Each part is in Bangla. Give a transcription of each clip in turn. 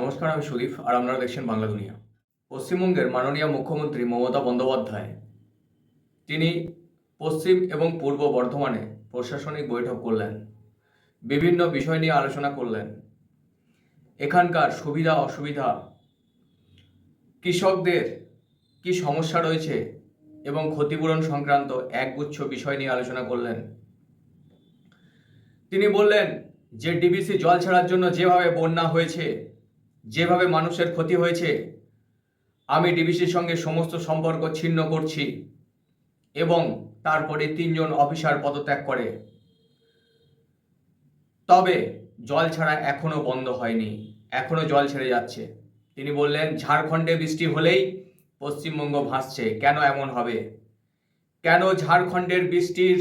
নমস্কার, আমি সুদীপ আর আপনারা দেখছেন বাংলা দুনিয়া। পশ্চিমবঙ্গের মাননীয় মুখ্যমন্ত্রী মমতা বন্দ্যোপাধ্যায়, তিনি পশ্চিম এবং পূর্ব বর্ধমানে প্রশাসনিক বৈঠক করলেন, বিভিন্ন বিষয় নিয়ে আলোচনা করলেন। এখানকার সুবিধা, অসুবিধা, কৃষকদের কি সমস্যা রয়েছে এবং ক্ষতিপূরণ সংক্রান্ত একগুচ্ছ বিষয় নিয়ে আলোচনা করলেন। তিনি বললেন, যে ডিবিসি জল ছাড়ার জন্য যেভাবে বন্যা হয়েছে যেভাবে মানুষের ক্ষতি হয়েছে, আমি ডিবিসির সঙ্গে সমস্ত সম্পর্ক ছিন্ন করছি এবং তারপরে তিনজন অফিসার পদত্যাগ করে। তবে জল ছাড়া এখনও বন্ধ হয়নি, এখনও জল ছেড়ে যাচ্ছে। তিনি বললেন, ঝাড়খণ্ডে বৃষ্টি হলেই পশ্চিমবঙ্গ ভাসছে, কেন এমন হবে? কেন ঝাড়খণ্ডের বৃষ্টির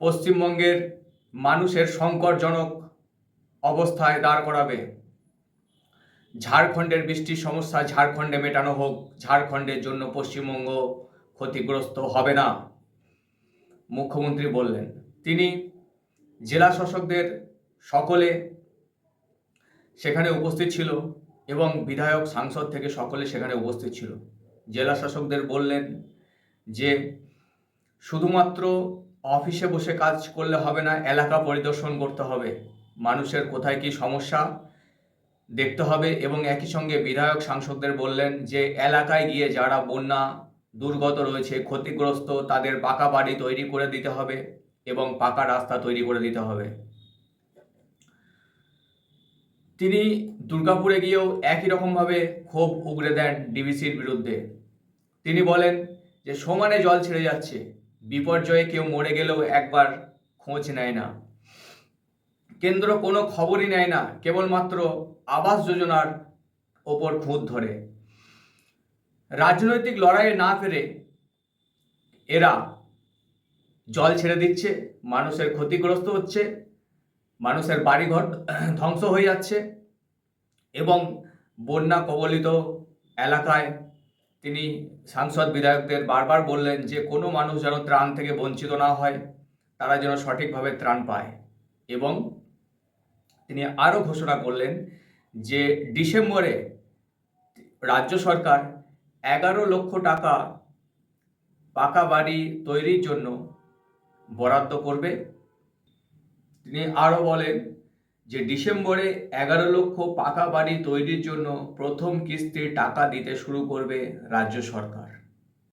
পশ্চিমবঙ্গের মানুষের সংকটজনক অবস্থায় দাঁড় করাবে? ঝাড়খণ্ডের বৃষ্টির সমস্যা, ঝাড়খণ্ডে মেটানো হোক, ঝাড়খণ্ডের জন্য পশ্চিমবঙ্গ ক্ষতিগ্রস্ত হবে না, মুখ্যমন্ত্রী বললেন। তিনি জেলা শাসকদের সকলে সেখানে উপস্থিত ছিল এবং বিধায়ক, সাংসদ থেকে সকলে সেখানে উপস্থিত ছিল। জেলা শাসকদের বললেন যে, শুধুমাত্র অফিসে বসে কাজ করলে হবে না, এলাকা পরিদর্শন করতে হবে। মানুষের কোথায় কি সমস্যা দেখতে হবে এবং একই সঙ্গে বিধায়ক সাংসদদের বললেন যে, এলাকায় গিয়ে যারা বন্যা দুর্গত রয়েছে, ক্ষতিগ্রস্ত, তাদের পাকা বাড়ি তৈরি করে দিতে হবে এবং পাকা রাস্তা তৈরি করে দিতে হবে। তিনি দুর্গাপুরে গিয়েও একই রকমভাবে ক্ষোভ উগরে দেন ডিবিসির বিরুদ্ধে। তিনি বলেন যে, সমানে জল ছেড়ে যাচ্ছে, বিপর্যয়ে কেউ মরে গেলেও একবার খোঁজ নেয় না। কেন্দ্র কোনো খবরই নেয় না, কেবলমাত্র আবাস যোজনার ওপর খুঁত ধরে। রাজনৈতিক লড়াইয়ে না ফেরে এরা জল ছেড়ে দিচ্ছে, মানুষের ক্ষতিগ্রস্ত হচ্ছে, মানুষের বাড়িঘর ধ্বংস হয়ে যাচ্ছে এবং বন্যা কবলিত এলাকায় তিনি সাংসদ বিধায়কদের বারবার বললেন যে, কোনো মানুষ যেন ত্রাণ থেকে বঞ্চিত না হয়, তারা যেন সঠিকভাবে ত্রাণ পায় এবং তিনি আরও ঘোষণা করলেন যে ডিসেম্বরে রাজ্য সরকার এগারো লক্ষ টাকা পাকা বাড়ি তৈরির জন্য বরাদ্দ করবে। তিনি আরও বলেন যে ডিসেম্বরে এগারো লক্ষ পাকা বাড়ি তৈরির জন্য প্রথম কিস্তির টাকা দিতে শুরু করবে রাজ্য সরকার।